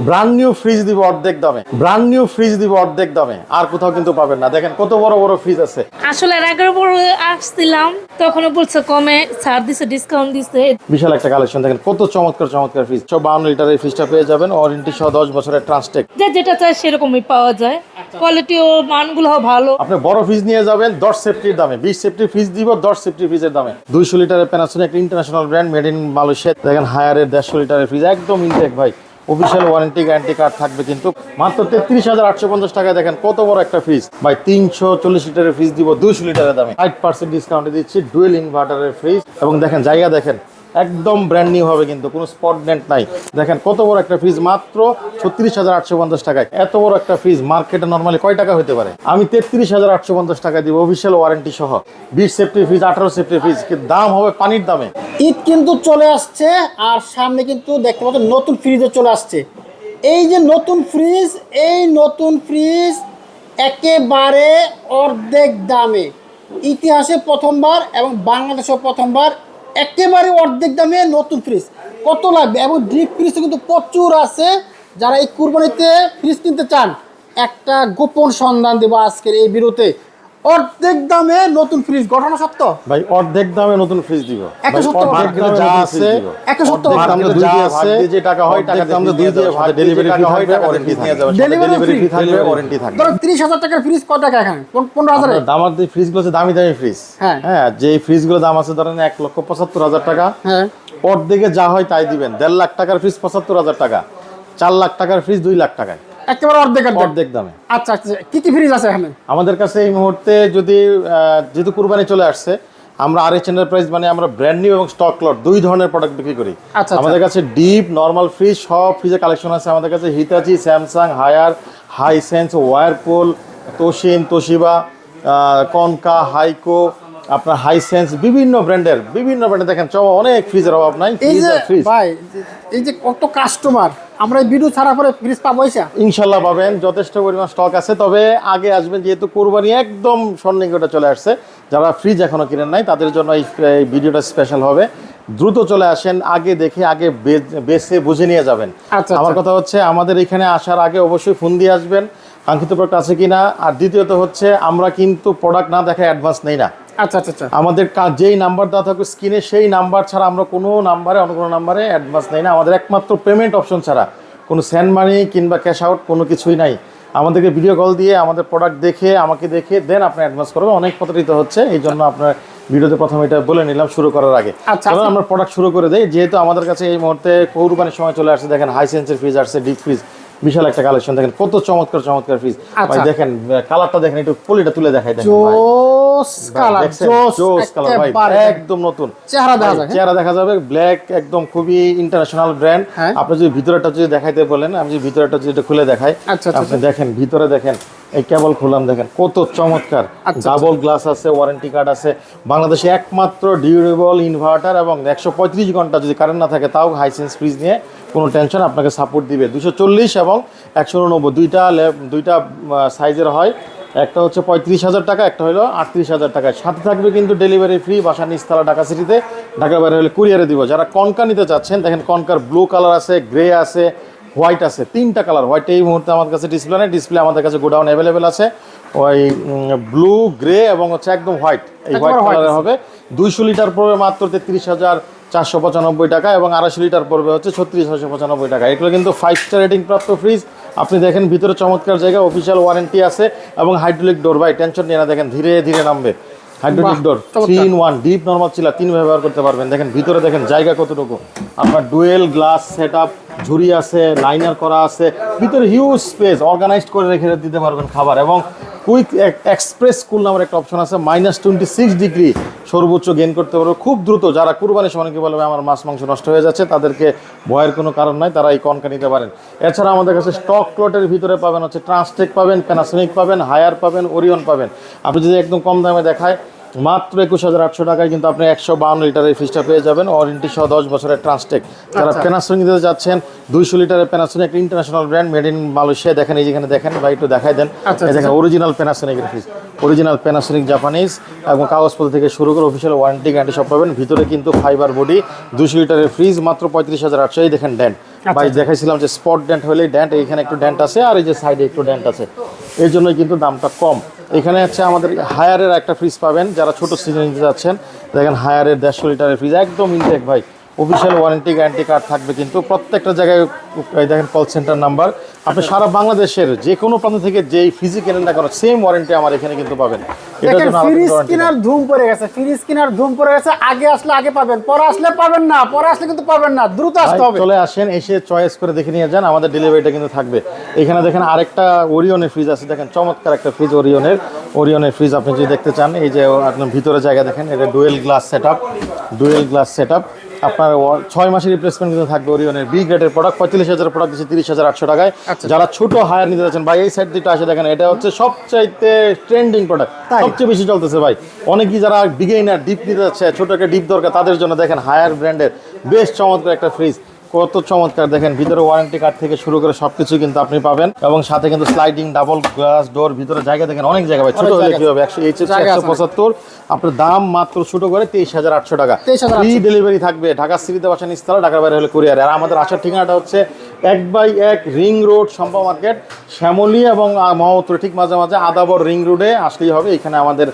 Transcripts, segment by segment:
Brand new fridge দিব অর্ধেক দামে। ব্র্যান্ড নিউ ফ্রিজ দিব অর্ধেক দামে। আর কোথাও কিন্তু পাবেন না। দেখেন কত বড় বড় ফ্রিজ আছে। আসলে এর আগের বড় আসছিলাম তখন বলছে কমে। ছাড় দিছে ডিসকাউন্ট দিছে। বিশাল একটা কালেকশন দেখেন কত চমৎকার চমৎকার ফ্রিজ সব বাউন্ন লিটারের ফ্রিজটা পেয়ে যাবেন। ওয়ারেন্টি সহ দশ বছরের ট্রান্সটেক যে যেটা চাই সেরকমই পাওয়া যায়। কোয়ালিটিও মানগুলো ভালো। আপনি বড় ফ্রিজ নিয়ে যাবেন দশ সেফটির দামে। বিশ সেফটির ফ্রিজ দিব দশ সেফটির ফ্রিজের দামে। দুইশো লিটারের Panasonic international brand made in Malaysia দেখেন হায়ারের দেড়শো লিটারের ফ্রিজ একদম ইনটেক ভাই। অফিসিয়াল ওয়ারেন্টি গ্যারান্টি কার্ড থাকবে কিন্তু মাত্র তেত্রিশ হাজার আটশো পঞ্চাশ টাকায় দেখেন কত বড় একটা ফ্রিজ ভাই, তিনশো চল্লিশ লিটারের ফ্রিজ দিব, দুইশো লিটারের দামে। ফাইভ পার্সেন্ট ডিসকাউন্টে দিচ্ছি ডুয়েল ইনভার্টারের ফ্রিজ এবং দেখেন, জায়গা দেখেন একদম ব্র্যান্ড নিউ হবে কিন্তু, কোনো স্পট ডেন্ট নাই। দেখেন কত বড় একটা ফ্রিজ মাত্র ছত্রিশ হাজার আটশো পঞ্চাশ টাকায়। এত বড় একটা ফ্রিজ মার্কেটে নর্মালি কয় টাকা হতে পারে? আমি তেত্রিশ হাজার আটশো পঞ্চাশ টাকা দিব অফিসিয়াল ওয়ারেন্টি সহ। বিশ সেফটি ফ্রিজ আঠারো সেফটি ফ্রিজ দাম হবে পানির দামে? ঈদ কিন্তু চলে আসছে, আর সামনে কিন্তু দেখতে পাচ্ছেন নতুন ফ্রিজও চলে আসছে। এই যে নতুন ফ্রিজ এই নতুন ফ্রিজ একেবারে অর্ধেক দামে। ইতিহাসে প্রথমবার এবং বাংলাদেশেও প্রথমবার একেবারে অর্ধেক দামে নতুন ফ্রিজ কত লাগবে? এবং ড্রিপ ফ্রিজ কিন্তু প্রচুর আছে। যারা এই কুরবানিতে ফ্রিজ কিনতে চান, একটা গোপন সন্ধান দেবো আজকের এই বিরুতে অর্ধেক দামে নতুন ফ্রিজ ঘটনা সত্য? ভাই অর্ধেক দামে নতুন ফ্রিজ দিব। একটা সত্য মার্কেটে যা আছে, একটা সত্য মার্কেটে দুই যা আছে, যে টাকা হয় টাকা দাম দুই দিয়ে ভাগ ডেলিভারি ফ্রি থাকবে ওয়ারেন্টি থাকবে ডেলিভারি ডেলিভারি থাকবে ওয়ারেন্টি থাকবে ধরো তিরিশ হাজার টাকার ফ্রিজ কত টাকা এখানে? পন- পনেরো হাজারে আপনার দামার যে ফ্রিজগুলো আছে দামি দামি ফ্রিজ হ্যাঁ। হ্যাঁ যে ফ্রিজগুলো দাম আছে ধরেন এক লক্ষ পঁচাত্তর হাজার টাকা। হ্যাঁ। অর্ধেকে যা হয় তাই দিবেন। দেড় লাখ টাকার ফ্রিজ পঁচাত্তর হাজার টাকা। চার লাখ টাকার ফ্রিজ দুই লাখ টাকায়। একেবারে অর্ধেক অর্ধেক। দামে। আচ্ছা আচ্ছা কি কি ফ্রিজ আছে এখানে? আমাদের কাছে এই মুহূর্তে যদি যেহেতু কুরবানি চলে আসছে আমরা আর এইচ এন্টারপ্রাইজ মানে আমরা ব্র্যান্ড নিউ এবং স্টক লট দুই ধরনের প্রোডাক্ট বিক্রি করি। আচ্ছা। আমাদের কাছে ডিপ নর্মাল ফ্রিজ সব ফ্রিজের কালেকশন আছে। আমাদের কাছে Hitachi Samsung Haier Hisense Whirlpool তোশিন Toshiba Konka Haiko আপনার হাই সেন্স বিভিন্ন ব্র্যান্ডের বিভিন্ন ব্র্যান্ডে দেখেন চব অনেক ফ্রিজের অভাব নাই এই যে ফ্রিজ ভাই এই যে কত কাস্টমার আমরা ভিডিও ছাড়া পরে ফ্রিজ পাবো ইনশাল্লাহ পাবেন যথেষ্ট পরিমাণ স্টক আছে তবে আগে আসবেন যেহেতু কোরবানি একদম সন্নিকটে চলে আসছে যারা ফ্রিজ এখনও কিনেন নাই তাদের জন্য এই ভিডিওটা স্পেশাল হবে। দ্রুত চলে আসেন আগে দেখে আগে বেছে বুঝে নিয়ে যাবেন। আচ্ছা, আমার আচ্ছা। কথা হচ্ছে আমাদের এখানে আসার আগে অবশ্যই ফোন দিয়ে আসবেন কাঙ্ক্ষিত প্রোডাক্ট আছে কিনা আর দ্বিতীয়ত হচ্ছে আমরা কিন্তু প্রোডাক্ট না দেখে অ্যাডভান্স নেই না। আচ্ছা আচ্ছা আচ্ছা। আমাদের যেই নাম্বার দেওয়া থাকবে স্ক্রিনে সেই নাম্বার ছাড়া আমরা কোনো নাম্বারে অন্য কোনো নাম্বারে অ্যাডভান্স নেই না। আমাদের একমাত্র পেমেন্ট অপশন ছাড়া। কোনো স্যান্ড মানি কিংবা ক্যাশ আউট কোনো কিছুই নাই। আমাদেরকে ভিডিও কল দিয়ে আমাদের প্রোডাক্ট দেখে আমাকে দেখে দেন আপনি অ্যাডভান্স করবেন। অনেক প্রতারিত হচ্ছে এই জন্য আপনার ভিডিওতে প্রথমে এটা বলে নিলাম শুরু করার আগে। আচ্ছা, চলুন আচ্ছা। আমরা প্রোডাক্ট শুরু করে দেই। যেহেতু আমাদের কাছে এই মুহূর্তে কৌরবানির সময় চলে আসছে দেখেন হাই সেন্সের ফ্রিজ আসছে ডিপ ফ্রিজ বিশাল একটা কালেকশন দেখেন কত চমৎকার চমৎকার পিস ভাই আচ্ছা। দেখেন কালারটা দেখেন একটু পলিটা তুলে দেখাই দেখেন জোস কালার জোস জোস কালার ভাই একদম নতুন। চেহারা দেখা যাবে হ্যাঁ? চেহারা দেখা যাবে ব্ল্যাক একদম খুবই ইন্টারন্যাশনাল ব্র্যান্ড। আপনি যদি ভিতরটা যদি দেখাইতে বলেন আমি যদি ভিতরটা যদি খুলে দেখাই আচ্ছা, আচ্ছা, আপনি দেখেন ভিতরে দেখেন এই কেবল খুললাম দেখেন কত চমৎকার। আচ্ছা, ডাবল গ্লাস আছে ওয়ারেন্টি কার্ড আছে। বাংলাদেশে একমাত্র ডিউরেবল ইনভার্টার এবং একশো পঁয়ত্রিশ ঘণ্টা যদি কারেন্ট না থাকে তাও হাইসেন্স ফ্রিজ নিয়ে কোনো টেনশন আপনাকে সাপোর্ট দিবে। দুশো চল্লিশ এবং একশো উননব্বই দুইটা দুইটা সাইজের হয়। একটা হচ্ছে পঁয়ত্রিশ হাজার টাকা একটা হলো আটত্রিশ হাজার টাকা। সাথে থাকবে কিন্তু ডেলিভারি ফ্রি বাসা নিচতলা ঢাকা সিটিতে ঢাকা বাইরে হলে কুরিয়ারে দিব। যারা কনকা নিতে চাচ্ছেন দেখেন কনকার ব্লু কালার আছে গ্রে আছে হোয়াইট আছে তিনটা কালার হোয়াইট এই মুহূর্তে আমার কাছে ডিসপ্লে নেই ডিসপ্লে আমাদের কাছে গোডাউন অ্যাভেলেবেল আছে। ওই ব্লু গ্রে এবং হচ্ছে একদম হোয়াইট এই হোয়াইট কালারের হবে। দুইশো লিটার পড়বে মাত্র তেত্রিশ হাজার চারশো পঁচানব্বই টাকা এবং আড়াইশো লিটার পড়বে হচ্ছে ছত্রিশ হাজার পঁচানব্বই টাকা। এগুলো কিন্তু ফাইভ স্টার রেটিং প্রাপ্ত ফ্রিজ আপনি দেখেন ভিতরে চমৎকার জায়গা অফিসিয়াল ওয়ারেন্টি আছে এবং হাইড্রোলিক ডোর ভাই টেনশন নিয়ে না দেখেন ধীরে ধীরে নামবে। Hydraulic door. Three in one deep normal chiller তিন ব্যবহার করতে পারবেন। দেখেন ভিতরে দেখেন জায়গা কতটুকু। আপনার ডুয়েল গ্লাস সেট আপ ঝুড়ি আছে লাইনার করা আছে ভিতরে হিউজ স্পেস অর্গানাইজড করে রেখে দিতে পারবেন খাবার। এবং কুইক এক্সপ্রেস কুল নামের একটা অপশন আছে মাইনাস টোয়েন্টি সিক্স ডিগ্রি সর্বোচ্চ গেন করতে পারবে। খুব দ্রুত যারা কুরবানি সময় বলবে, আমার মাছ, মাংস নষ্ট হয়ে যাচ্ছে, তাদেরকে ভয়ের কোনো কারণ নাই, তারা এই কনকা নিতে পারেন। এছাড়া আমাদের কাছে স্টক ক্লটের ভিতরে পাবেন হচ্ছে ট্রান্সটেক পাবেন প্যানাসোনিক পাবেন হায়ার পাবেন ওরিয়ন পাবেন। আপনি যদি একদম কম দামে দেখায় মাত্র একুশ হাজার আটশো টাকায় কিন্তু আপনি একশো বাউন্ন লিটারের ফ্রিজটা পেয়ে যাবেন। ওয়ারেন্টি সহ দশ বছরের ট্রান্সটেক যারা আচ্ছা। প্যানাসোনিক নিতে যাচ্ছেন দুইশো লিটারের প্যানাসোনিক একটা international brand made in Malaysia দেখেন এই যেখানে দেখেন ভাই একটু দেখাই দেন। আচ্ছা, দেখেন অরিজিনাল প্যানাসোনিকের ফ্রিজ অরিজিনাল প্যানাসোনিক জাপানিজ এবং কাগজপত্র থেকে শুরু করে অফিসিয়াল ওয়ারেন্টি গ্যারান্টি সব পাবেন। ভিতরে কিন্তু ফাইবার বডি দুশো লিটারের ফ্রিজ মাত্র পঁয়ত্রিশ হাজার আটশো। এই দেখেন ড্যান্ট আচ্ছা, ভাই দেখাইছিলাম যে স্পট ড্যান্ট হলে ড্যান্ট এখানে একটু ড্যান্ট আছে আর এই যে সাইডে একটু ড্যান্ট আছে। এই জন্যই কিন্তু দামটা কম। এখানে হচ্ছে আমাদের হায়ারের একটা ফ্রিজ পাবেন, যারা ছোট সিজন নিতে যাচ্ছেন। দেখেন হায়ারের দেড়শো লিটারের ফ্রিজ, একদম ইনটেক ভাই। অফিসিয়াল ওয়ারেন্টি গ্যারান্টি কার্ড থাকবে কিন্তু প্রত্যেকটা জায়গায় দেখেন কল সেন্টার নাম্বার আপনি সারা বাংলাদেশের যে কোনো প্রান্ত থেকে যেই ফ্রিজই কেনেন না কেন সেম ওয়ারেন্টি আমার এখানে কিন্তু পাবেন। ফ্রিজ কেনার ধুম পড়ে গেছে ফ্রিজ কেনার ধুম পড়ে গেছে আগে আসলে আগে পাবেন পরে আসলে পাবেন না পরে আসলে কিন্তু পাবেন না দ্রুত আসতে হবে। চলে আসেন এসে চয়েস করে দেখে নিয়ে যান আমাদের ডেলিভারিটা কিন্তু থাকবে। এখানে দেখেন আরেকটা ওরিয়নের ফ্রিজ আছে দেখেন চমৎকার একটা ফ্রিজ ওরিয়নের ওরিয়নের ফ্রিজ আপনি যদি দেখতে চান এই যে আপনার ভিতরে জায়গা দেখেন এটা dual glass set up dual glass set up আপনার ছয় মাসের রিপ্লেসমেন্ট কিন্তু থাকবে ওরিয়নের বি গ্রেডের প্রোডাক্ট পঁয়তাল্লিশ হাজার প্রোডাক্ট দিচ্ছে তিরিশ হাজার আটশো টাকায় আচ্ছা। যারা ছোট হায়ার নিতে যাচ্ছেন ভাই এই সাইড দিকটা আসে দেখেন এটা হচ্ছে সবচাইতে ট্রেন্ডিং প্রোডাক্ট? সবচেয়ে বেশি চলতেছে ভাই অনেকেই যারা বিগেইনার ডিপ নিতে যাচ্ছে ছোট একটা ডিপ দরকার তাদের জন্য দেখেন হায়ার ব্র্যান্ডের বেশ চমৎকার একটা ফ্রিজ কত চমৎকার দেখেন ভিতরে ওয়ারেন্টি কার্ড থেকে শুরু করে সবকিছু কিন্তু আপনি পাবেন এবং সাথে কিন্তু স্লাইডিং ডাবল গ্লাস ডোর ভিতরে জায়গা দেখেন অনেক জায়গা ভাই ছোট হলে কি হবে একশো এইচ একশো পঁচাত্তর। আপনার দাম মাত্র ছোট করে তেইশ হাজার আটশো টাকা। 23,800 ফ্রি ডেলিভারি থাকবে ঢাকা সিটিতে বাসা নিস্তালা ঢাকার বাইরে হলে কুরিয়ার আর আমাদের আসার ঠিকানাটা হচ্ছে এক বাই এক রিং রোড সম্পা মার্কেট। শ্যামলী এবং মহত্তর ঠিক মাঝে মাঝে আদাবর রিং রোডে আসলেই হবে। এখানে আমাদের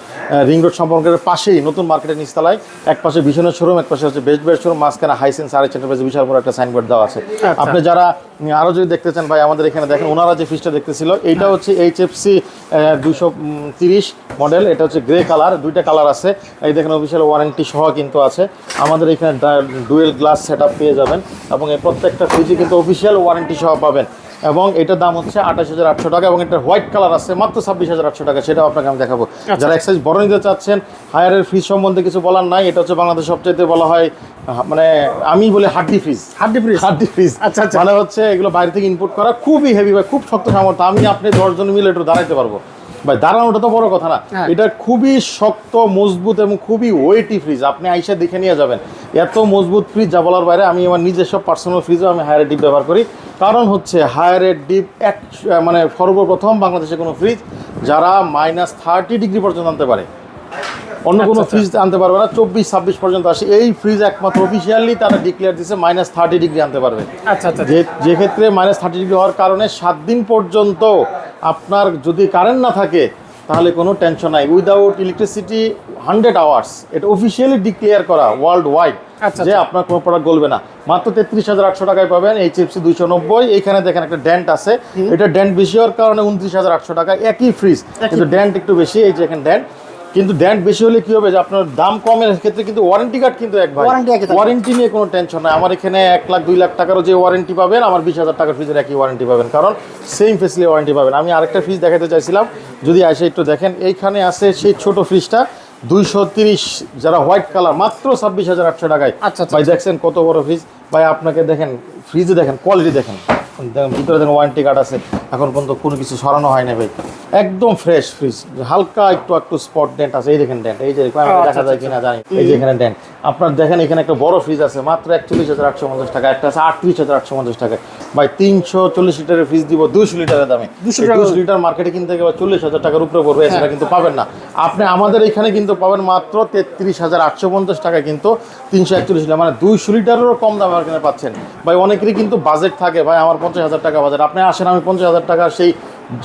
রিং রোড সম্পর্কের পাশেই নতুন মার্কেটের নিস্তালায় এক পাশে ভীষণের শোরুম এক পাশে হচ্ছে বেস্ট বেস্ট শোরুম মাঝখানে হাইসেন্স আর এন্টারপ্রাইজ বিশাল বড় একটা সাইনবোর্ড দেওয়া আছে। আপনি যারা উম, আরও যদি দেখতে চান ভাই আমাদের এখানে দেখেন ওনারা যে ফিসটা দেখতেছিল এইটা হচ্ছে এইচ এফ সি দুশো তিরিশ মডেল এটা হচ্ছে গ্রে কালার দুইটা কালার আছে। এই দেখেন অফিসিয়াল ওয়ারেন্টি সহ কিন্তু আছে। আমাদের এখানে ডুয়েল গ্লাস সেট পেয়ে যাবেন। এবং এই প্রত্যেকটা ফ্রিজে কিন্তু অফিসিয়াল ওয়ারেন্টি সহ পাবেন। এবং এটার দাম হচ্ছে আঠাশ হাজার আটশো টাকা এবং এটা হোয়াইট কালার আছে মাত্র ছাব্বিশ হাজার আটশো টাকা সেটাও আপনাকে আমি দেখাবো। যারা এক্সাইজ বড় নিতে চাচ্ছেন হায়ারের ফিজ সম্বন্ধে কিছু বলার নাই এটা হচ্ছে বাংলাদেশ সবচেয়ে বলা হয় মানে আমি বলে hardy fridge hardy fridge hardy fridge আচ্ছা, আচ্ছা। মানে হচ্ছে এগুলো বাইরে থেকে ইনপুট করা খুবই হেভি ভাই খুব শক্ত সামর্থ্য। আমি আপনি দশজন মিলে একটু দাঁড়াইতে পারব। ভাই দাঁড়ানোটা তো বড় কথা না। হ্যাঁ। এটা খুবই শক্ত মজবুত এবং খুবই ওয়েটি ফ্রিজ আপনি আইসা দেখে নিয়ে যাবেন। এত মজবুত ফ্রিজ যা বলার বাইরে আমি আমার নিজস্ব পার্সোনাল ফ্রিজও আমি হায়ারের ডিপ ব্যবহার করি। কারণ হচ্ছে হায়ারের ডিপ এক মানে সর্বপ্রথম বাংলাদেশে কোনো ফ্রিজ যারা মাইনাস থার্টি ডিগ্রি পর্যন্ত আনতে পারে অন্য কোনো আচ্ছা, ফ্রিজ আনতে পারবে না চব্বিশ ছাব্বিশ পর্যন্ত আসে। এই ফ্রিজ একমাত্র অফিসিয়ালি তারা ডিক্লেয়ার দিচ্ছে মাইনাস থার্টি ডিগ্রি আনতে পারবে। আচ্ছা আচ্ছা যে যে ক্ষেত্রে মাইনাস থার্টি ডিগ্রি হওয়ার কারণে সাত দিন পর্যন্ত আপনার যদি কারেন্ট না থাকে তাহলে কোনো টেনশন নাই। উইদাউট ইলেকট্রিসিটি হান্ড্রেড আওয়ার্স এটা অফিসিয়ালি ডিক্লেয়ার করা ওয়ার্ল্ড ওয়াইড আচ্ছা, যে আপনার কোনো প্রোডাক্ট গলবে না। মাত্র তেত্রিশ হাজার আটশো টাকায় পাবেন এইচ এফ সি দুশো নব্বই। এখানে দেখেন একটা ড্যান্ট আছে। এটা ড্যান্ট বেশি হওয়ার কারণে উনত্রিশ হাজার আটশো টাকা একই ফ্রিজ কিন্তু ড্যান্ট একটু বেশি এই যে এখানে ড্যান্ট কিন্তু ড্যান্ট বেশি হলে কি হবে যে আপনার দাম কমের ক্ষেত্রে কিন্তু ওয়ারেন্টি কার্ড কিন্তু এক ভাই। ওয়ারেন্টি নিয়ে কোনো টেনশন নাই। আমার এখানে এক লাখ দুই লাখ টাকারও যে ওয়ারেন্টি পাবেন আমার বিশ হাজার টাকার ফ্রিজের একই ওয়ারেন্টি পাবেন। কারণ সেম ফেসিলি ওয়ারেন্টি পাবেন। আমি আরেকটা ফ্রিজ দেখাতে চাইছিলাম। যদি আসে একটু দেখেন এইখানে আছে সেই ছোট ফ্রিজটা দুইশো তিরিশ যারা হোয়াইট কালার মাত্র ছাব্বিশ হাজার আটশো টাকায়। আচ্ছা, আচ্ছা, ভাই দেখছেন কত বড় ফ্রিজ ভাই আপনাকে দেখেন ফ্রিজে দেখেন কোয়ালিটি দেখেন। দেখেন ভিতরে দেখেন ওয়ারেন্টি কার্ড আছে। এখন পর্যন্ত কোনো কিছু সরানো হয় না ভাই। একদম ফ্রেশ ফ্রিজ হালকা একটু একটু স্পট ডেন্ট আছে। এই দেখেন ডেন্ট এই যে আচ্ছা, দেখা যায় কিনা জানি। এই যে এখানে ডেন্ট আপনার দেখেন এখানে একটা বড় ফ্রিজ আছে মাত্র একচল্লিশ হাজার আটশো পঞ্চাশ টাকা একটা আছে আটত্রিশ হাজার আটশো পঞ্চাশ টাকা। ভাই তিনশো চল্লিশ লিটারের ফ্রিজ দিব দুশো লিটারের দামে। দুশো লিটার মার্কেটে কিনতে গেলে চল্লিশ হাজার টাকার উপরে পড়বে হ্যাঁ। সেটা কিন্তু পাবেন না। আপনি আমাদের এখানে কিন্তু পাবেন মাত্র তেত্রিশ হাজার আটশো পঞ্চাশ টাকা কিন্তু তিনশো একচল্লিশ লিটার মানে দুইশো লিটারেরও কম দামে এখানে পাচ্ছেন। ভাই অনেকেরই কিন্তু বাজেট থাকে। ভাই আমার পঞ্চাশ হাজার টাকা বাজার। আপনি আসেন আমি পঞ্চাশ হাজার টাকা সেই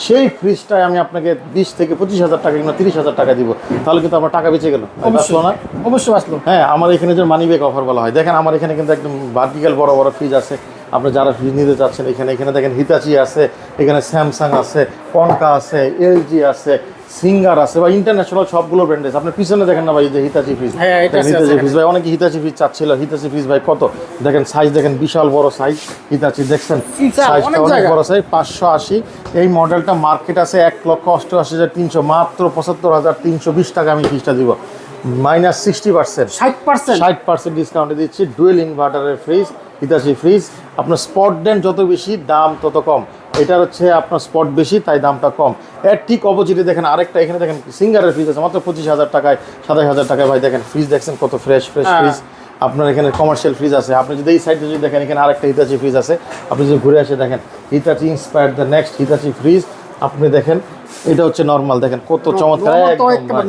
সেই ফ্রিজটায় আমি আপনাকে বিশ থেকে পঁচিশ হাজার টাকা কিংবা তিরিশ হাজার টাকা দিব। তাহলে কিন্তু আমার টাকা বেঁচে গেল। অবশ্যই। না? অবশ্যই আসলো। হ্যাঁ আমার এখানে যে মানি ব্যাক অফার বলা হয় দেখেন আমার এখানে কিন্তু একদম ভার্টিক্যাল বড় বড় ফ্রিজ আছে। আপনি যারা ফ্রিজ নিতে চাচ্ছেন এখানে এখানে দেখেন হিতাচি আছে এখানে স্যামসাং আছে কনকা আছে এলজি আছে সিঙ্গার আছে বা ইন্টারন্যাশনাল সবগুলো ব্র্যান্ড আছে। আপনার পিছনে দেখেন না ভাই যে হিতাচি ফ্রিজ হ্যাঁ, হিতাচি। ফ্রিজ ভাই অনেকে হিতাচি ফ্রিজ চাচ্ছিল। হিতাচি ফ্রিজ ভাই কত? দেখেন সাইজ দেখেন বিশাল বড় সাইজ হিতাচি দেখছেন? সাইজটা অনেক বড় সাইজ পাঁচশো আশি। এই মডেলটা মার্কেট আছে এক লক্ষ অষ্টআশি হাজার তিনশো মাত্র পঁচাত্তর হাজার তিনশো বিশ টাকা আমি ফ্রিজটা দিব। মাইনাস সিক্সটি পার্সেন্ট ষাট পার্সেন্ট ষাট পার্সেন্ট ডিসকাউন্টে দিচ্ছি। ডুয়েল ইনভার্টারের ফ্রিজ হিতাচি ফ্রিজ। আপনার স্পট দেন যত বেশি দাম তত কম। এটার হচ্ছে আপনার স্পট বেশি তাই দামটা কম। এর ঠিক অপোজিটে দেখেন আরেকটা এখানে দেখেন সিঙ্গারের ফ্রিজ আছে মাত্র পঁচিশ হাজার টাকায় সাতাশ হাজার টাকায় ভাই দেখেন ফ্রিজ দেখছেন কত ফ্রেশ ফ্রেশ। ফ্রিজ আপনার এখানে কমার্শিয়াল ফ্রিজ আছে। আপনি যদি এই সাইডে যদি দেখেন এখানে আরেকটা হিতাচি ফ্রিজ আছে। আপনি যদি ঘুরে আসে দেখেন Hitachi inspire the next Hitachi fridge আপনি দেখেন এটা হচ্ছে নর্মাল দেখেন কত চমৎকার।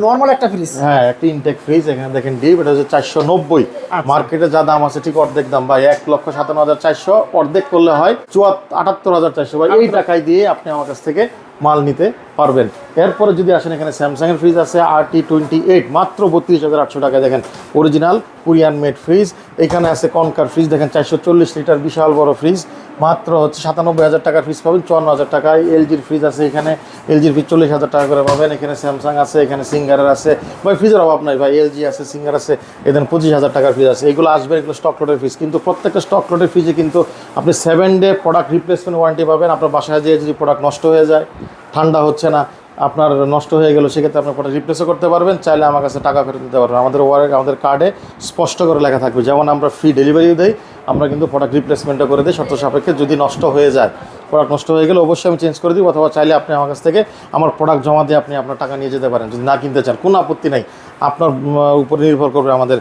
নর্মাল একটা ফ্রিজ হ্যাঁ একটা ইনটেক ফ্রিজ এখানে দেখেন ডিপ এটা হচ্ছে চারশো নব্বই। মার্কেটে যা দাম আছে ঠিক অর্ধেক দাম ভাই এক লক্ষ সাতান্ন হাজার চারশো। অর্ধেক করলে হয় চুয়াত্তর আটাত্তর হাজার চারশো। ভাই এই টাকায় দিয়ে আপনি আমার কাছ থেকে মাল নিতে পারবেন। এরপরে যদি আসেন এখানে স্যামসাং এর ফ্রিজ আছে আর টি টোয়েন্টি এইট মাত্র বত্রিশ হাজার আটশো টাকায় দেখেন অরিজিনাল কোরিয়ান মেড ফ্রিজ এখানে আছে কনকার ফ্রিজ দেখেন চারশো চল্লিশ লিটার বিশাল বড় ফ্রিজ মাত্র হচ্ছে সাতানব্বই হাজার টাকার ফ্রিজ পাবেন চুয়ান্ন হাজার টাকায়। এলজির ফ্রিজ আছে এখানে এলজির ফ্রিজ চল্লিশ হাজার টাকা করে পাবেন। এখানে স্যামসাং আছে, এখানে সিঙ্গারের আছে। ভাই ফ্রিজের অভাব নাই ভাই এলজি আছে সিঙ্গার আছে এদের পঁচিশ হাজার টাকার ফ্রিজ আছে। এগুলো আসবে, এগুলো স্টক লোডের ফ্রিজ কিন্তু প্রত্যেকটা স্টক লোডের ফ্রিজে কিন্তু আপনি seven day product replacement warranty পাবেন। আপনার বাসায় যেয়ে যদি প্রোডাক্ট নষ্ট হয়ে যায়, ঠান্ডা হচ্ছে না, আপনার নষ্ট হয়ে গেল, সেক্ষেত্রে আপনার প্রোডাক্ট রিপ্লেসও করতে পারবেন। চাইলে আমার কাছে টাকা ফেরত দিতে পারবেন। আমাদের ওয়ারে আমাদের কার্ডে স্পষ্ট করে লেখা থাকবে। যেমন আমরা ফ্রি ডেলিভারিও দেই, আমরা কিন্তু প্রোডাক্ট রিপ্লেসমেন্টও করে দিই। শর্ত সাপেক্ষে যদি নষ্ট হয়ে যায় প্রোডাক্ট নষ্ট হয়ে গেলে অবশ্যই আমি চেঞ্জ করে দিই অথবা চাইলে আপনি আমার কাছ থেকে আমার প্রোডাক্ট জমা দিয়ে আপনি আপনার টাকা নিয়ে যেতে পারেন যদি না কিনতে চান। কোনো আপত্তি নাই। আপনার উপর নির্ভর করবে আমাদের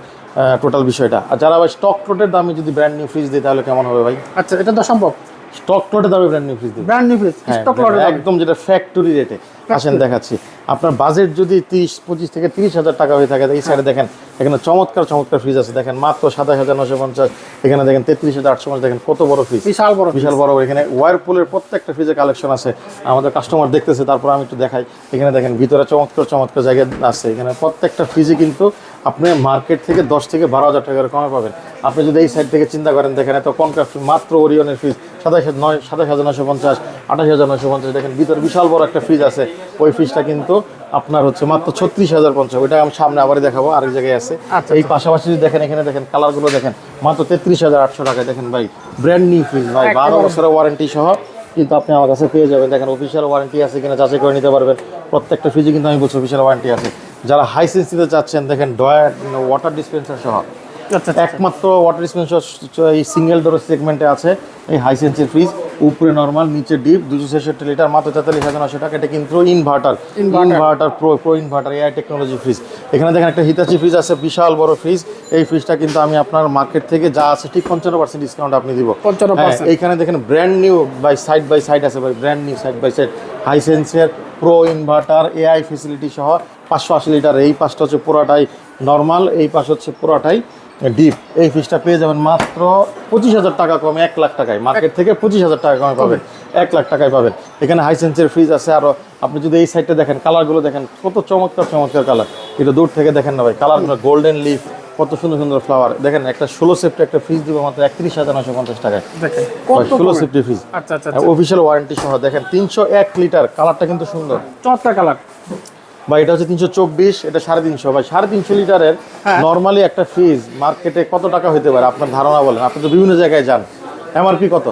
টোটাল বিষয়টা। আর যারা ভাই স্টক টোটের দামে যদি ব্র্যান্ড নিউ ফ্রিজ দিই তাহলে কেমন হবে ভাই? আচ্ছা এটা তো সম্ভব স্টক টোটের দামে ব্র্যান্ড নিউ ফ্রিজ দিই ব্র্যান্ড নিউ ফ্রিজ স্টক একদম যেটা ফ্যাক্টরি রেটে আসেন দেখাচ্ছি। আপনার বাজেট যদি তিরিশ পঁচিশ থেকে তিরিশ হাজার টাকা হয়ে থাকে এই সাইডে দেখেন এখানে চমৎকার চমৎকার ফ্রিজ আছে। দেখেন মাত্র সাতাশ হাজার নশো পঞ্চাশ এখানে দেখেন তেত্রিশ হাজার আটশো পঞ্চাশ দেখেন কত বড় ফ্রিজ বিশাল বড় বিশাল বড় বড় এখানে ওয়ারপুলের প্রত্যেকটা ফ্রিজের কালেকশন আছে। আমাদের কাস্টমার দেখতেছে তারপর আমি একটু দেখাই। এখানে দেখেন ভিতরে চমৎকার চমৎকার জায়গা আছে। এখানে প্রত্যেকটা ফ্রিজে কিন্তু আপনি মার্কেট থেকে দশ থেকে বারো হাজার টাকার কমে পাবেন। আপনি যদি এই সাইড থেকে চিন্তা করেন দেখেন এত কনকার মাত্র ওরিয়নের ফ্রিজ সাতাশ নয় সাতাশ হাজার নশো পঞ্চাশ আঠাশ হাজার নশো পঞ্চাশ দেখেন ভিতরে বিশাল বড় একটা ফ্রিজ আছে। ওই ফ্রিজটা কিন্তু আপনার হচ্ছে মাত্র ছত্রিশ হাজার পঞ্চাশ। ওইটা আমি সামনে আবার দেখাবো আরেক জায়গায় আছে। আচ্ছা, এই পাশাপাশি যদি দেখেন এখানে দেখেন কালারগুলো দেখেন মাত্র তেত্রিশ হাজার আটশো টাকায়। দেখেন ভাই ব্র্যান্ড নিউ ফ্রিজ ভাই বারো বছরের ওয়ারেন্টি সহ। কিন্তু আপনি আমার কাছে পেয়ে যাবেন দেখেন অফিসিয়াল ওয়ারেন্টি আছে কিনা যাচাই করে নিতে পারবেন। প্রত্যেকটা ফ্রিজে কিন্তু আমি বলছি অফিসিয়াল ওয়ারেন্টি আছে। যারা হাই সেন্সিতে চাচ্ছেন দেখেন ডয়ার ওয়াটার ডিসপেন্সার সহ। আচ্ছা একমাত্র ওয়াটার ডিসপেন্সার এই সিঙ্গেল ডোর সেগমেন্টে আছে এই হাই সেন্সির ফ্রিজ উপরে নর্মাল নিচে ডিপ দুশো ছেষট্টি লিটার মাত্র তেতাল্লিশ হাজার নশো টাকা। এটা কিন্তু inverter inverter pro pro inverter AI technology fridge এখানে দেখেন একটা হিতাচি ফ্রিজ আছে বিশাল বড় ফ্রিজ এই ফ্রিজটা কিন্তু আমি আপনার মার্কেট থেকে যা আছে ঠিক পঞ্চান্ন পার্সেন্ট ডিসকাউন্ট আপনি দিব। 55% হ্যাঁ, এইখানে দেখেন brand new by side by side আছে ভাই। Brand new side by side high সেন্সের প্রো ইনভার্টার এআই ফেসিলিটি সহ পাঁচশো আশি লিটার এই পাশটা হচ্ছে পুরাটাই নর্মাল এই পাশ হচ্ছে পুরাটাই ডিপ। এই ফিসটা পেয়ে যাবেন মাত্র পঁচিশ হাজার টাকা কমে এক লাখ টাকায়। মার্কেট থেকে পঁচিশ হাজার টাকা কমে পাবেন। এক লাখ টাকায় পাবেন। এখানে হাই সেন্সের ফ্রিজ আছে। আরও আপনি যদি এই সাইডটা দেখেন কালারগুলো দেখেন কত চমৎকার চমৎকার কালার এটা দূর থেকে দেখেন না ভাই। কালারগুলো গোল্ডেন লিফ কত সুন্দর সুন্দর ফ্লাওয়ার দেখেন একটা ষোলো সেফটি একটা ফ্রিজ দিব মাত্র একত্রিশ হাজার নশো পঞ্চাশ টাকায়। ষোলো সেফটি ফ্রিজ আচ্ছা আচ্ছা আচ্ছা। অফিসিয়াল ওয়ারেন্টি সহ। দেখেন তিনশো এক লিটার কালারটা কিন্তু সুন্দর। চমৎকার কালার বা এটা হচ্ছে তিনশো চব্বিশ এটা সাড়ে তিনশো। বা সাড়ে তিনশো লিটারের হ্যাঁ। নর্মালি একটা ফ্রিজ মার্কেটে কত টাকা হতে পারে? আপনার ধারণা বলেন। আপনি তো বিভিন্ন জায়গায় যান। এমআরপি কত?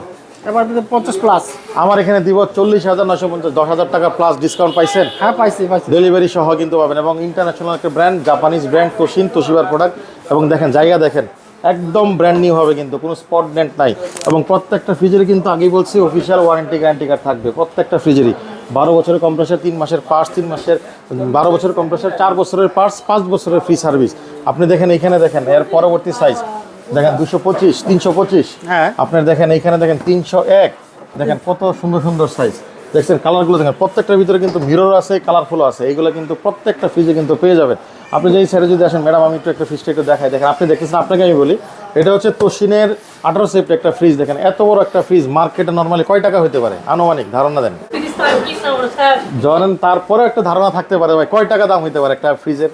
এবার পঞ্চাশ প্লাস আমার এখানে দিব চল্লিশ হাজার নশো পঞ্চাশ দশ হাজার টাকা প্লাস ডিসকাউন্ট পাইছেন। হ্যাঁ পাইছি পাইছি। ডেলিভারি সহ কিন্তু পাবেন এবং ইন্টারন্যাশনাল একটা ব্র্যান্ড জাপানিজ ব্র্যান্ড তোশিন তোশিবার প্রোডাক্ট এবং দেখেন জায়গা দেখেন একদম ব্র্যান্ড নিউ হবে কিন্তু কোনো স্পট ডেন্ট নাই। এবং প্রত্যেকটা ফ্রিজেরই কিন্তু আগেই বলছি অফিসিয়াল ওয়ারেন্টি গ্যারান্টি কার্ড থাকবে প্রত্যেকটা ফ্রিজেরই বারো বছরের কম্প্রেসার তিন মাসের পার্স তিন মাসের বারো বছরের কম্প্রেসার চার বছরের পার্স পাঁচ বছরের ফ্রি সার্ভিস আপনি দেখেন এখানে দেখেন এর পরবর্তী সাইজ দেখেন দুশো পঁচিশ তিনশো পঁচিশ। হ্যাঁ। আপনার দেখেন এইখানে দেখেন তিনশো এক। দেখেন কত সুন্দর সুন্দর সাইজ দেখছেন কালারগুলো দেখেন প্রত্যেকটার ভিতরে কিন্তু মিরর আছে কালারফুল আছে। এইগুলো কিন্তু প্রত্যেকটা ফ্রিজে কিন্তু পেয়ে যাবেন। আপনি যেই সাইডে যদি আসেন ম্যাডাম আমি একটু একটা ফ্রিজটা একটু দেখাই। দেখেন আপনি দেখতেছেন আপনাকে আমি বলি এটা হচ্ছে তোশিনের আঠারো সেফটি একটা ফ্রিজ দেখেন এত বড় একটা ফ্রিজ মার্কেটে নর্মালি কয় টাকা হতে পারে? আনুমানিক ধারণা দেন। জানেন তারপরে একটা ধারণা থাকতে পারে ভাই কয় টাকা দাম হতে পারে একটা ফ্রিজের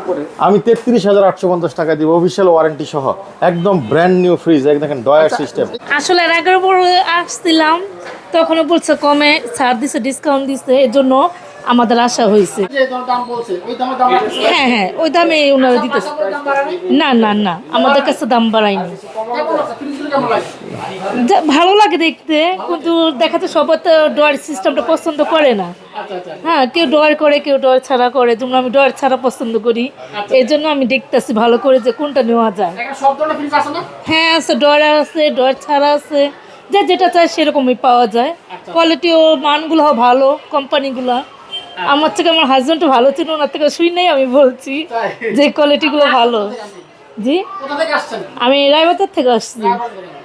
উপরে। আমি তেত্রিশ হাজার আটশো পঞ্চাশ টাকা দিব অফিসিয়াল ওয়ারেন্টি সহ। একদম ব্র্যান্ড নিউ ফ্রিজ এক দেখেন ডয়ার সিস্টেম আসলে এর আগের বড় আসছিলাম তখনও বলছে কমে ছাড় দিছে ডিসকাউন্ট দিছে এর জন্য আমাদের আশা হয়েছে। যে দাম বলছে ওই দামে দাম রাখতেছে। হ্যাঁ হ্যাঁ ওই দামে ওনারা দিতেছে। না না না আমাদের কাছে দাম বাড়ায়নি। ভালো লাগে দেখতে কিন্তু দেখাতে সবাই তো ডোয়ার সিস্টেমটা পছন্দ করে না। আচ্ছা আচ্ছা হ্যাঁ কেউ ডোয়ার করে কেউ ডোয়ার ছাড়া করে। যেমন আমি ডোয়ার ছাড়া পছন্দ করি। এই জন্য আমি দেখতেছি ভালো করে যে কোনটা নেওয়া যায়। হ্যাঁ আছে ডোয়ার আছে ডোয়ার ছাড়া আছে। যে যেটা চায় সেরকমই পাওয়া যায়। কোয়ালিটি ও মানগুলো ভালো কোম্পানিগুলো আমার থেকে আমার হাজব্যান্ড ভালো ছিল ওনার থেকে শুই নেই আমি বলছি? যে কোয়ালিটিগুলো ভালো। জি? কোথা থেকে আসছেন? আমি রায়বাজার থেকে আসছি।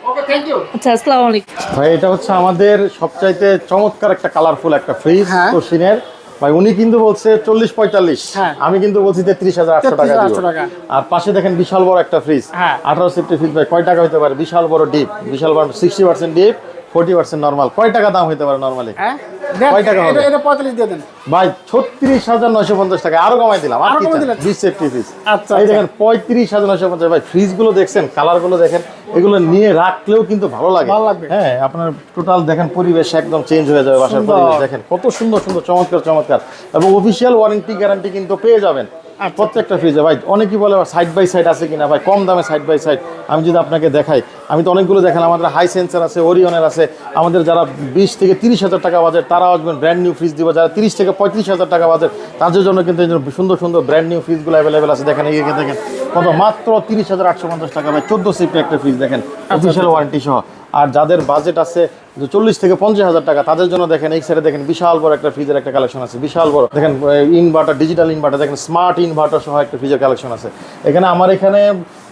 ওকে থ্যাংক ইউ আচ্ছা আসসালামু আলাইকুম। ভাই এটা হচ্ছে আমাদের সবচাইতে চমৎকার একটা কালারফুল একটা ফ্রিজ হ্যাঁ। কোশিনের ভাই উনি কিন্তু বলছে চল্লিশ পঁয়তাল্লিশ হ্যাঁ। আমি কিন্তু বলছি তেত্রিশ হাজার আটশো টাকা 33,800 টাকা। আর পাশে দেখেন বিশাল বড় একটা ফ্রিজ হ্যাঁ। আঠারো সিফটি ফ্রিজ ভাই কয় টাকা হতে পারে বিশাল বড় ডিপ বিশাল বড় sixty percent deep forty percent normal কয় টাকা দাম হতে পারে নর্মালি হ্যাঁ? কয় টাকা হবে? এটা পঁয়তাল্লিশ দিয়ে দেন। ভাই ছত্রিশ হাজার নয়শো পঞ্চাশ টাকা। আরও কমাই দিলাম। আর? বিশ সেফটি ফ্রিজ আচ্ছা, এই আচ্ছা। দেখেন পঁয়ত্রিশ হাজার নয়শো পঞ্চাশ। ভাই ফ্রিজগুলো দেখছেন কালারগুলো দেখেন এগুলো নিয়ে রাখলেও কিন্তু ভালো লাগে। ভালো লাগবে। হ্যাঁ আপনার টোটাল দেখেন পরিবেশ একদম চেঞ্জ হয়ে যাবে বাসার পরিবেশ দেখেন। কত সুন্দর সুন্দর চমৎকার চমৎকার। এবং অফিসিয়াল ওয়ারেন্টি গ্যারান্টি কিন্তু পেয়ে যাবেন। আচ্ছা। প্রত্যেকটা ফ্রিজে ভাই অনেকেই বলে সাইড বাই সাইড আছে কিনা ভাই কম দামে সাইড বাই সাইড আমি যদি আপনাকে দেখাই আমি তো অনেকগুলো দেখালাম আমাদের হাই সেন্সার আছে ওরিয়নের আছে আমাদের যারা বিশ থেকে তিরিশ হাজার টাকা বাজেট তারা আসবেন ব্র্যান্ড নিউ ফ্রিজ দিব। যারা তিরিশ থেকে পঁয়ত্রিশ হাজার টাকা বাজেট তাদের জন্য কিন্তু সুন্দর সুন্দর ব্র্যান্ড নিউ ফ্রিজগুলো অ্যাভেলেবেল আছে। দেখেন এই যে দেখেন কত মাত্র তিরিশ হাজার আটশো পঞ্চাশ টাকা ভাই চোদ্দ সিফটি একটা ফ্রিজ দেখেন অফিসিয়াল ওয়ারেন্টি সহ। আর যাদের বাজেট আছে যে চল্লিশ থেকে পঞ্চাশ হাজার টাকা তাদের জন্য দেখেন এই সাইডে দেখেন বিশাল বড় একটা ফ্রিজের একটা কালেকশন আছে বিশাল বড়। দেখেন ইনভার্টার ডিজিটাল ইনভার্টার দেখেন স্মার্ট ইনভার্টার সহ একটা ফ্রিজের কালেকশন আছে। এখানে আমার এখানে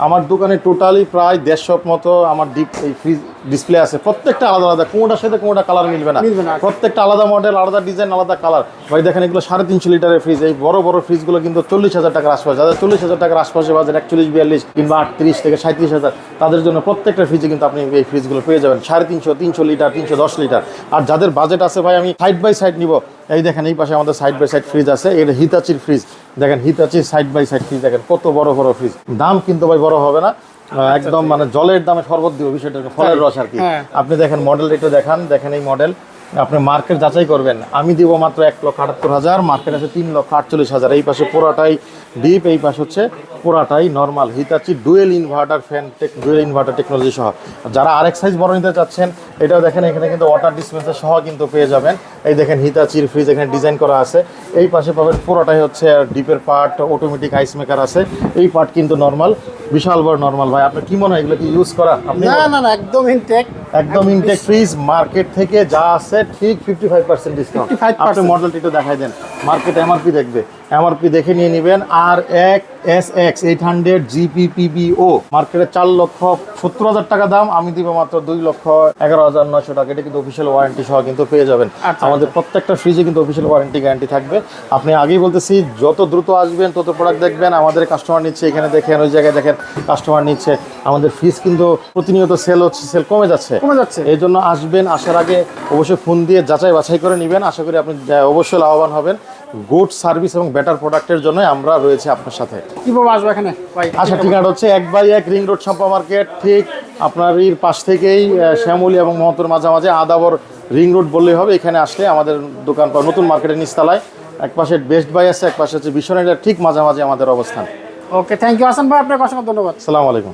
আমার দোকানে টোটালি প্রায় দেড়শো মতো আমার ডিপ এই ফ্রিজ ডিসপ্লে আছে। প্রত্যেকটা আলাদা আলাদা কোনোটার সাথে কোনোটা কালার মিলবে না। প্রত্যেকটা আলাদা মডেল আলাদা ডিজাইন আলাদা কালার ভাই দেখেন এগুলো সাড়ে তিনশো লিটারের ফ্রিজ এই বড় বড় ফ্রিজগুলো কিন্তু চল্লিশ হাজার টাকার আশপাশে। যাদের চল্লিশ হাজার টাকার আশপাশে বাজার একচল্লিশ বিয়াল্লিশ কিংবা আটত্রিশ থেকে সাঁত্রিশ হাজার তাদের জন্য প্রত্যেকটা ফ্রিজে কিন্তু আপনি এই ফ্রিজগুলো পেয়ে যাবেন। সাড়ে তিনশো তিনশো লিটার তিনশো দশ লিটার। আর যাদের বাজেট আছে ভাই আমি সাইড বাই সাইড নিব। এই দেখেন এই পাশে আমাদের সাইড বাই সাইড ফ্রিজ আছে। এটা হিতাচির ফ্রিজ দেখেন হিতাচির সাইড বাই সাইড ফ্রিজ দেখেন কত বড় বড় ফ্রিজ দাম কিন্তু ভাই বড় হবে না। একদম মানে জলের দামে শরবত দিব বিষয়টা ফলের রস আর কি। হ্যাঁ। আপনি দেখেন মডেল একটু দেখান। দেখেন এই মডেল আপনি মার্কেট যাচাই করবেন। আমি দিব মাত্র এক লক্ষ আটাত্তর হাজার মার্কেট আছে তিন লক্ষ আটচল্লিশ হাজার। এই পাশে পুরাটাই ডিপ এই পাশে হচ্ছে পুরাটাই normal Hitachi dual inverter fan tech dual inverter technology সহ। যারা আরেক সাইজ বড় নিতে চাচ্ছেন এটাও দেখেন এখানে কিন্তু ওয়াটার ডিসপেন্সার সহ কিন্তু পেয়ে যাবেন। এই দেখেন হিতাচির ফ্রিজ এখানে ডিজাইন করা আছে। এই পাশে পাবেন পুরোটাই হচ্ছে ডিপের পার্ট অটোমেটিক আইস মেকার আছে। এই পার্ট কিন্তু নর্মাল বিশাল বড় নর্মাল ভাই আপনার কি মনে হয় এগুলো কি ইউজ করা? আপনি না না না একদম ইনটেক একদম ইনটেক ফ্রিজ মার্কেট থেকে যা আছে ঠিক ফিফটি ফাইভ পার্সেন্ট ডিসকাউন্ট আপনি মডেলটি একটু দেখাই দেন। মার্কেট এমআরপি দেখবে। এমআরপি দেখে নিয়ে নেবেন। আর এক S X eight hundred GPPBO মার্কেটে চার লক্ষ সত্তর হাজার টাকা দাম। আমি দিব মাত্র দুই লক্ষ এগারো হাজার নয়শো টাকা। এটা কিন্তু অফিসিয়াল ওয়ারেন্টি সহ কিন্তু পেয়ে যাবেন। আচ্ছা, আমাদের প্রত্যেকটা ফ্রিজে কিন্তু অফিসিয়াল ওয়ারেন্টি গ্যারান্টি থাকবে। আপনি আগেই বলতেছি যত দ্রুত আসবেন তত প্রোডাক্ট দেখবেন। আমাদের কাস্টমার নিচ্ছে এখানে দেখেন ওই জায়গায় দেখেন কাস্টমার নিচ্ছে। আমাদের ফ্রিজ কিন্তু প্রতিনিয়ত সেল হচ্ছে সেল কমে যাচ্ছে। কমে যাচ্ছে। এই জন্য আসবেন আসার আগে অবশ্যই ফোন দিয়ে যাচাই বাছাই করে নেবেন। আশা করি আপনি অবশ্যই লাভবান হবেন। গুড সার্ভিস এবং বেটার প্রোডাক্টের জন্য আমরা রয়েছে আপনার সাথে। কীভাবে আসব এখানে? আচ্ছা ঠিকানা হচ্ছে এক বাই এক রিং রোড সম্পা মার্কেট ঠিক আপনার এর পাশ থেকেই শ্যামলী এবং মহতর মাঝামাঝি আদাবর রিং রোড বললেই হবে। এখানে আসলে আমাদের দোকান পাওয়া নতুন মার্কেটের নিচতলায়। এক পাশে বেস্ট বাই আছে এক পাশে হচ্ছে বিশ্বনাথের ঠিক মাঝামাঝি আমাদের অবস্থান। ওকে থ্যাংক ইউ হাসান ভাই আপনাকে অসংখ্য ধন্যবাদ। আসসালামু আলাইকুম।